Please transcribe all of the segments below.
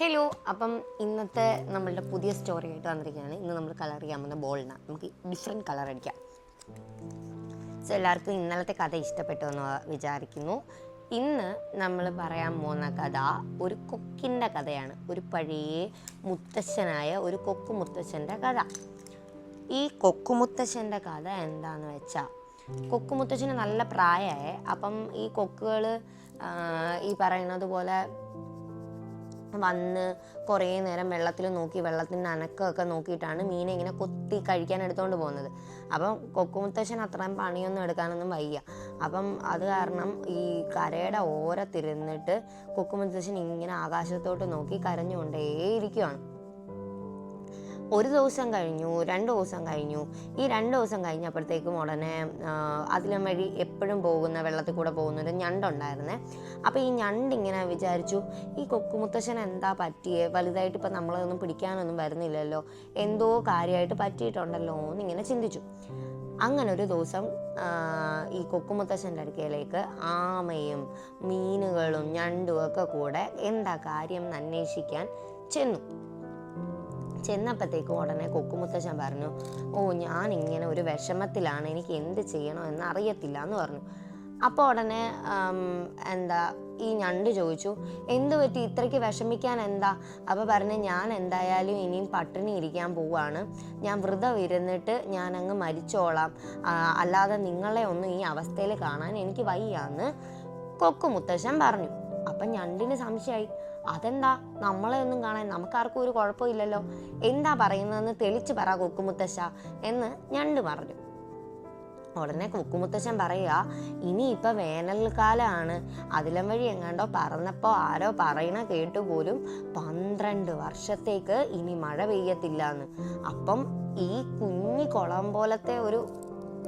Hello അപ്പം ഇന്നത്തെ നമ്മളുടെ പുതിയ സ്റ്റോറി ആയിട്ട് വന്നിരിക്കുകയാണ്. ഇന്ന് നമ്മൾ കളർ ചെയ്യാൻ പോകുന്ന ബോളിന നമുക്ക് ഡിഫറെന്റ് കളർ അടിക്കാം. സോ എല്ലാവർക്കും ഇന്നലത്തെ കഥ ഇഷ്ടപ്പെട്ടു എന്ന് വിചാരിക്കുന്നു. ഇന്ന് നമ്മൾ പറയാൻ പോകുന്ന കഥ ഒരു കൊക്കിന്റെ കഥയാണ്. ഒരു പഴയ മുത്തശ്ശനായ ഒരു കൊക്കു മുത്തശ്ശന്റെ കഥ. ഈ കൊക്കുമുത്തശ്ശന്റെ കഥ എന്താന്ന് വെച്ചാൽ കൊക്കുമുത്തശ്ശന് നല്ല പ്രായമായ. അപ്പം ഈ കൊക്കുകൾ ഈ പറയുന്നത് പോലെ വന്ന് കുറേ നേരം വെള്ളത്തിൽ നോക്കി വെള്ളത്തിന്റെ അനക്കമൊക്കെ നോക്കിയിട്ടാണ് മീനെ ഇങ്ങനെ കൊത്തി കഴിക്കാൻ എടുത്തുകൊണ്ട് പോകുന്നത്. അപ്പം കൊക്കുമുത്തശ്ശൻ അത്രയും പണിയൊന്നും എടുക്കാനൊന്നും വയ്യ. അപ്പം അത് കാരണം ഈ കരയുടെ ഓരത്തിരുന്നിട്ട് കൊക്കുമുത്തശ്ശൻ ഇങ്ങനെ ആകാശത്തോട്ട് നോക്കി കരഞ്ഞുകൊണ്ടേയിരിക്കുവാണ്. ഒരു ദിവസം കഴിഞ്ഞു രണ്ട് ദിവസം കഴിഞ്ഞു. ഈ രണ്ട് ദിവസം കഴിഞ്ഞപ്പോഴത്തേക്കും ഉടനെ അതിലും വഴി എപ്പോഴും പോകുന്ന വെള്ളത്തിൽ കൂടെ പോകുന്നൊരു ഞണ്ടുണ്ടായിരുന്നേ. അപ്പോൾ ഈ ഞണ്ട് ഇങ്ങനെ വിചാരിച്ചു ഈ കൊക്കുമുത്തശ്ശൻ എന്താ പറ്റിയേ? വലുതായിട്ട് ഇപ്പം നമ്മളതൊന്നും പിടിക്കാനൊന്നും വരുന്നില്ലല്ലോ. എന്തോ കാര്യമായിട്ട് പറ്റിയിട്ടുണ്ടല്ലോ എന്നിങ്ങനെ ചിന്തിച്ചു. അങ്ങനെ ഒരു ദിവസം ഈ കൊക്കുമുത്തശ്ശന്റെ അടുക്കലേക്ക് ആമയും മീനുകളും ഞണ്ടും ഒക്കെ കൂടെ എന്താ കാര്യം അന്വേഷിക്കാൻ ചെന്നു. ചെന്നപ്പോഴത്തേക്കും ഉടനെ കൊക്കുമുത്തശ്ശൻ പറഞ്ഞു ഓ ഞാൻ ഇങ്ങനെ ഒരു വിഷമത്തിലാണ് എനിക്ക് എന്ത് ചെയ്യണോ എന്ന് അറിയത്തില്ല എന്ന് പറഞ്ഞു. അപ്പോൾ ഉടനെ എന്താ ഈ ഞണ്ട് ചോദിച്ചു എന്ത് പറ്റി? ഇത്രയ്ക്ക് വിഷമിക്കാൻ എന്താ? അപ്പോൾ പറഞ്ഞ് ഞാൻ എന്തായാലും ഇനിയും പട്ടിണി ഇരിക്കാൻ പോവാണ്. ഞാൻ വ്രതം ഇരുന്നിട്ട് ഞാൻ അങ്ങ് മരിച്ചോളാം അല്ലാതെ നിങ്ങളെ ഒന്നും ഈ അവസ്ഥയിൽ കാണാൻ എനിക്ക് വയ്യാന്ന്. കൊക്കുമുത്തശ്ശൻ പറഞ്ഞു. അപ്പം ഞണ്ടിന് സംശയമായി അതെന്താ? നമ്മളെ ഒന്നും കാണാൻ നമുക്കാർക്കും ഒരു കുഴപ്പമില്ലല്ലോ. എന്താ പറയുന്നതെന്ന് തെളിച്ച് പറ കൊക്കുമുത്തശ്ശ എന്ന് ഞണ്ട് പറഞ്ഞു. ഉടനെ കുക്കുമുത്തശ്ശൻ പറയുക ഇനി ഇപ്പൊ വേനൽക്കാലമാണ് അതിലം വഴി എങ്ങാണ്ടോ പറന്നപ്പോൾ ആരോ പറയണ കേട്ടു പോലും പന്ത്രണ്ട് വർഷത്തേക്ക് ഇനി മഴ പെയ്യത്തില്ല എന്ന് അപ്പം ഈ കുഞ്ഞി കുളം പോലത്തെ ഒരു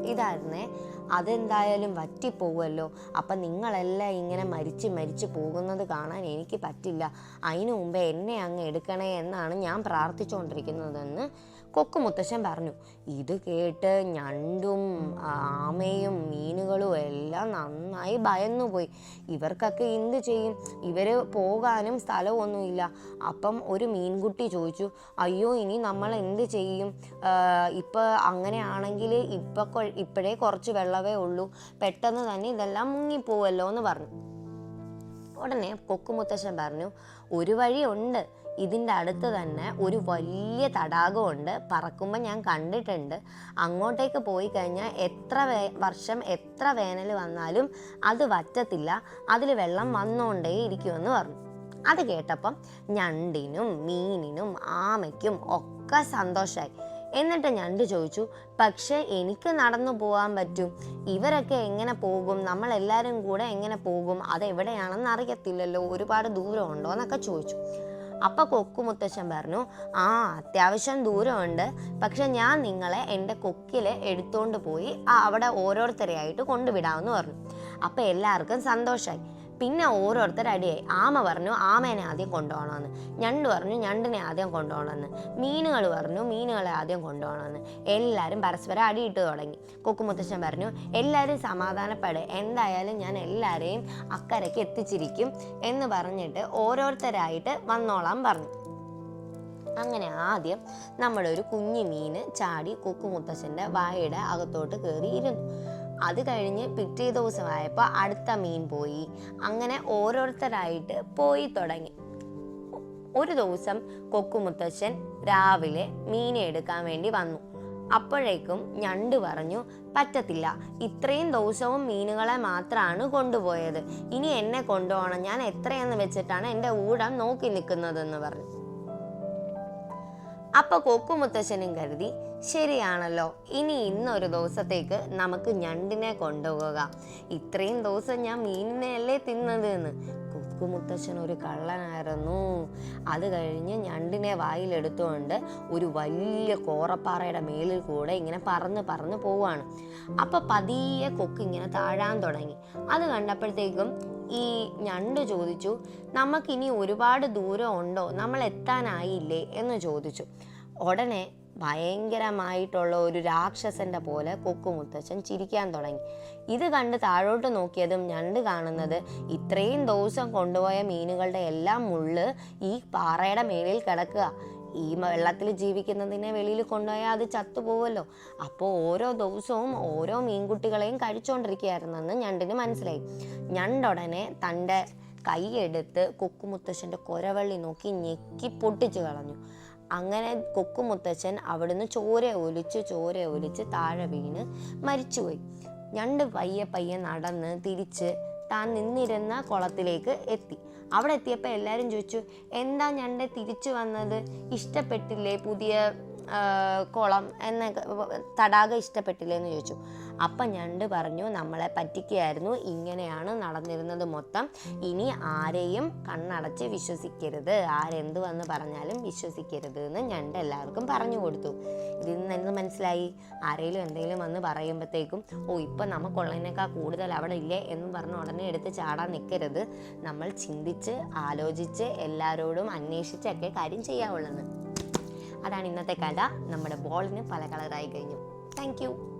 ഇതായിരുന്നേ. അതെന്തായാലും വറ്റിപ്പോവുമല്ലോ. അപ്പം നിങ്ങളെല്ലാം ഇങ്ങനെ മരിച്ച് മരിച്ച് പോകുന്നത് കാണാൻ എനിക്ക് പറ്റില്ല. അതിനു മുമ്പേ എന്നെ അങ്ങ് എടുക്കണേ എന്നാണ് ഞാൻ പ്രാർത്ഥിച്ചുകൊണ്ടിരിക്കുന്നതെന്ന് കൊക്കു മുത്തശ്ശൻ പറഞ്ഞു ഇത് കേട്ട് ഞണ്ടും ആമയും മീനുകളും എല്ലാം നന്നായി ഭയന്നുപോയി. ഇവർക്കൊക്കെ എന്ത് ചെയ്യും? ഇവർ പോകാനും സ്ഥലമൊന്നുമില്ല. അപ്പം ഒരു മീൻകുട്ടി ചോദിച്ചു അയ്യോ ഇനി നമ്മൾ എന്ത് ചെയ്യും? ഇപ്പം അങ്ങനെയാണെങ്കിൽ ഇപ്പം ഇപ്പോഴേ കുറച്ച് വെള്ളമേ ഉള്ളൂ. പെട്ടെന്ന് തന്നെ ഇതെല്ലാം മുങ്ങിപ്പോവല്ലോ എന്ന് പറഞ്ഞു. ഉടനെ കൊക്കുമുത്തശ്ശൻ പറഞ്ഞു ഒരു വഴിയുണ്ട്. ഇതിന്റെ അടുത്ത് തന്നെ ഒരു വലിയ തടാകമുണ്ട് പറക്കുമ്പോൾ ഞാൻ കണ്ടിട്ടുണ്ട്. അങ്ങോട്ടേക്ക് പോയി കഴിഞ്ഞാൽ എത്ര വർഷം എത്ര വേനൽ വന്നാലും അത് വറ്റത്തില്ല. അതിൽ വെള്ളം വന്നുകൊണ്ടേ ഇരിക്കുമെന്ന് പറഞ്ഞു. അത് കേട്ടപ്പം ഞണ്ടിനും മീനിനും ആമയ്ക്കും ഒക്കെ സന്തോഷമായി എന്നിട്ട് ഞണ്ട് ചോദിച്ചു പക്ഷേ എനിക്ക് നടന്നു പോകാൻ പറ്റും. ഇവരൊക്കെ എങ്ങനെ പോകും? നമ്മളെല്ലാവരും കൂടെ എങ്ങനെ പോകും? അതെവിടെയാണെന്ന് അറിയത്തില്ലല്ലോ. ഒരുപാട് ദൂരം ഉണ്ടോ? എന്നൊക്കെ ചോദിച്ചു. അപ്പൊ കൊക്കുമുത്തശ്ശൻ പറഞ്ഞു ആ അത്യാവശ്യം ദൂരമുണ്ട്. പക്ഷെ ഞാൻ നിങ്ങളെ എന്റെ കൊക്കിൽ എടുത്തുകൊണ്ട് പോയി അവിടെ ഓരോരുത്തരെയായിട്ട് കൊണ്ടുവിടാമെന്ന് പറഞ്ഞു. അപ്പൊ എല്ലാവർക്കും സന്തോഷമായി പിന്നെ ഓരോരുത്തർ അടിയായി. ആമ പറഞ്ഞു ആമേനെ ആദ്യം കൊണ്ടുപോകണമെന്ന്. ഞണ്ട് പറഞ്ഞു ഞണ്ടിനെ ആദ്യം കൊണ്ടുപോകണമെന്ന്. മീനുകൾ പറഞ്ഞു മീനുകളെ ആദ്യം കൊണ്ടുപോകണമെന്ന്. എല്ലാവരും പരസ്പരം അടിയിട്ട് തുടങ്ങി. കൊക്കുമുത്തശ്ശൻ പറഞ്ഞു എല്ലാവരും സമാധാനപ്പെടുക എന്തായാലും ഞാൻ എല്ലാവരെയും അക്കരയ്ക്ക് എത്തിച്ചിരിക്കും എന്ന് പറഞ്ഞിട്ട് ഓരോരുത്തരായിട്ട് വന്നോളാൻ പറഞ്ഞു. അങ്ങനെ ആദ്യം നമ്മുടെ ഒരു കുഞ്ഞു മീന് ചാടി കൊക്കുമുത്തശ്ശന്റെ വായയുടെ അകത്തോട്ട് കയറി ഇരുന്നു അത് കഴിഞ്ഞ് പിറ്റേ ദിവസമായപ്പോൾ അടുത്ത മീൻ പോയി. അങ്ങനെ ഓരോരുത്തരായിട്ട് പോയി തുടങ്ങി. ഒരു ദിവസം കൊക്കുമുത്തശ്ശൻ രാവിലെ മീനെ എടുക്കാൻ വേണ്ടി വന്നു. അപ്പോഴേക്കും ഞണ്ട് പറഞ്ഞു പറ്റത്തില്ല. ഇത്രയും ദിവസവും മീനുകളെ മാത്രമാണ് കൊണ്ടുപോയത്. ഇനി എന്നെ കൊണ്ടുപോകണം. ഞാൻ എത്രയെന്ന് വെച്ചിട്ടാണ് എന്റെ ഊടം നോക്കി നിൽക്കുന്നതെന്ന് പറഞ്ഞു. അപ്പൊ കൊക്കുമുത്തശ്ശനും കരുതി ശരിയാണല്ലോ. ഇനി ഇന്നൊരു ദിവസത്തേക്ക് നമുക്ക് ഞണ്ടിനെ കൊണ്ടുപോകാം ഇത്രയും ദിവസം ഞാൻ മീനിനെ അല്ലേ തിന്നത് എന്ന് കുക്കുമുത്തച്ഛൻ ഒരു കള്ളനായിരുന്നു. അത് കഴിഞ്ഞ് ഞണ്ടിനെ വായിലെടുത്തുകൊണ്ട് ഒരു വലിയ കോറപ്പാറയുടെ മേലിൽ കൂടെ ഇങ്ങനെ പറന്ന് പറന്ന് പോവാണ് അപ്പൊ പതിയെ കൊക്ക് ഇങ്ങനെ താഴാൻ തുടങ്ങി. അത് കണ്ടപ്പോഴത്തേക്കും ഈ ഞണ്ട് ചോദിച്ചു നമുക്കിനി ഒരുപാട് ദൂരം ഉണ്ടോ? നമ്മൾ എത്താനായില്ലേ എന്ന് ചോദിച്ചു. ഉടനെ ഭയങ്കരമായിട്ടുള്ള ഒരു രാക്ഷസന്റെ പോലെ കൊക്കു മുത്തച്ഛൻ ചിരിക്കാൻ തുടങ്ങി. ഇത് കണ്ട് താഴോട്ട് നോക്കിയതും ഞണ്ട് കാണുന്നത് ഇത്രയും ദിവസം കൊണ്ടുപോയ മീനുകളുടെ എല്ലാം മുള്ള് ഈ പാറയുടെ മേലിൽ കിടക്കുക. ഈ വെള്ളത്തിൽ ജീവിക്കുന്നതിനെ വെളിയിൽ കൊണ്ടുപോയാൽ അത് ചത്തുപോകുമല്ലോ അപ്പോൾ ഓരോ ദിവസവും ഓരോ മീൻകുട്ടികളെയും കഴിച്ചുകൊണ്ടിരിക്കുകയായിരുന്നെന്ന് ഞണ്ടിന് മനസ്സിലായി. ഞണ്ടുടനെ തന്റെ കൈയെടുത്ത് കൊക്കുമുത്തശ്ശന്റെ കൊരവള്ളി നോക്കി ഞെക്കി പൊട്ടിച്ചു കളഞ്ഞു. അങ്ങനെ കൊക്കുമുത്തച്ഛൻ അവിടുന്ന് ചോര ഒലിച്ച് ചോര ഒലിച്ച് താഴെ വീണ് മരിച്ചുപോയി. ഞണ്ട് പയ്യെ പയ്യെ നടന്ന് തിരിച്ച് താൻ നിന്നിരുന്ന കുളത്തിലേക്ക് എത്തി. അവിടെ എത്തിയപ്പോൾ എല്ലാവരും ചോദിച്ചു എന്താ ഞണ്ട് തിരിച്ചു വന്നത്? ഇഷ്ടപ്പെട്ടില്ലേ പുതിയ കുളം എന്നൊക്കെ തടാകം ഇഷ്ടപ്പെട്ടില്ലേ? എന്ന് ചോദിച്ചു. അപ്പം ഞണ്ട് പറഞ്ഞു നമ്മളെ പറ്റിക്കുകയായിരുന്നു ഇങ്ങനെയാണ് നടന്നിരുന്നത് മൊത്തം. ഇനി ആരെയും കണ്ണടച്ച് വിശ്വസിക്കരുത്. ആരെന്ത് വന്ന് പറഞ്ഞാലും വിശ്വസിക്കരുത് എന്ന് ഞണ്ട് എല്ലാവർക്കും പറഞ്ഞു കൊടുത്തു. ഇതിൽ നിന്ന് എന്ത് മനസ്സിലായി? ആരെങ്കിലും എന്തെങ്കിലും വന്ന് പറയുമ്പോഴത്തേക്കും ഓ ഇപ്പം നമുക്കുള്ളതിനേക്കാൾ കൂടുതൽ അവിടെ ഇല്ലേ? എന്ന് പറഞ്ഞ് ഉടനെ എടുത്ത് ചാടാൻ നിൽക്കരുത് നമ്മൾ ചിന്തിച്ച് ആലോചിച്ച് എല്ലാവരോടും അന്വേഷിച്ചൊക്കെ കാര്യം ചെയ്യാവുള്ളത് അതാണ് ഇന്നത്തെ കഥ. നമ്മുടെ ബോളിന് പല കളറായി കഴിഞ്ഞു. താങ്ക്